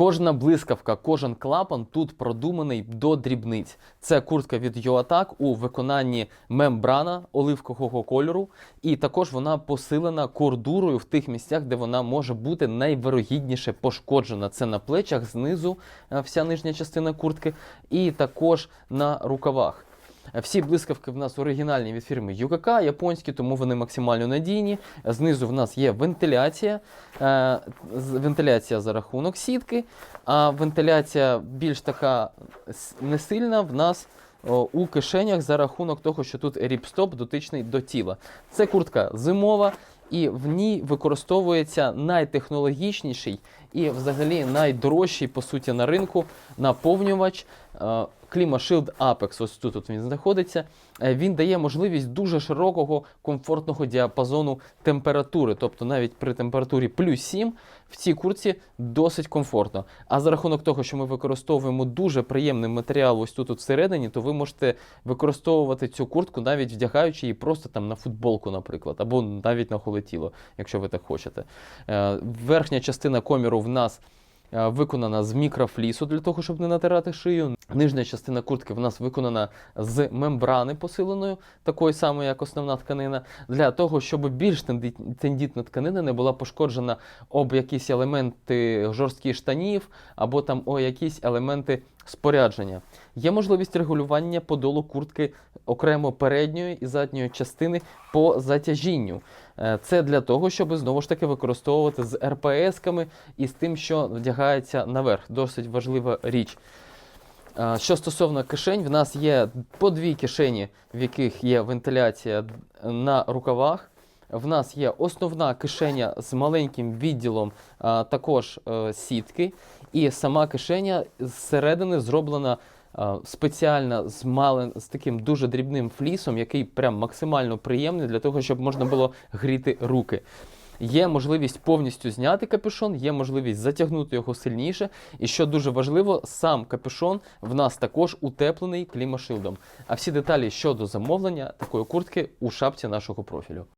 Кожна блискавка, кожен клапан тут продуманий до дрібниць. Це куртка від Yoatak у виконанні мембрана оливкового кольору, і також вона посилена кордурою в тих місцях, де вона може бути найвирогідніше пошкоджена. Це на плечах, знизу е, вся нижня частина куртки, і також на рукавах. Всі блискавки в нас оригінальні від фірми ЮКК, японські, тому вони максимально надійні. Знизу в нас є вентиляція, е, вентиляція за рахунок сітки, а вентиляція більш така с- несильна в нас у кишенях за рахунок того, що тут ріпстоп дотичний до тіла. Це куртка зимова, і в ній використовується найтехнологічніший і взагалі найдорожчий, по суті, на ринку наповнювач. е, ClimaShield Apex, ось тут от він знаходиться. Е, Він дає можливість дуже широкого комфортного діапазону температури. Тобто навіть при температурі плюс 7 в цій куртці досить комфортно. А за рахунок того, що ми використовуємо дуже приємний матеріал ось тут от всередині, то ви можете використовувати цю куртку, навіть вдягаючи її просто там на футболку, наприклад, або навіть на голе тіло, якщо ви так хочете. Е, Верхня частина коміру в нас е, виконана з мікрофлісу для того, щоб не натирати шию. Нижня частина куртки в нас виконана з мембрани посиленою, такої самої, як основна тканина, для того, щоб більш тендітна тканина не була пошкоджена об якісь елементи жорстких штанів або там о якісь елементи спорядження. Є можливість регулювання подолу куртки окремо передньої і задньої частини по затяжінню. Е, Це для того, щоб знову ж таки використовувати з РПС-ками і з тим, що вдягається наверх. Досить важлива річ. Що стосовно кишень, в нас є по дві кишені, в яких є вентиляція на рукавах. В нас є основна кишеня з маленьким відділом а, також е, сітки, і сама кишеня зсередини зроблена а, спеціально з, малим, з таким дуже дрібним флісом, який прям максимально приємний для того, щоб можна було гріти руки. Є можливість повністю зняти капюшон, є можливість затягнути його сильніше. І що дуже важливо, сам капюшон в нас також утеплений клімашилдом. А всі деталі щодо замовлення такої куртки у шапці нашого профілю.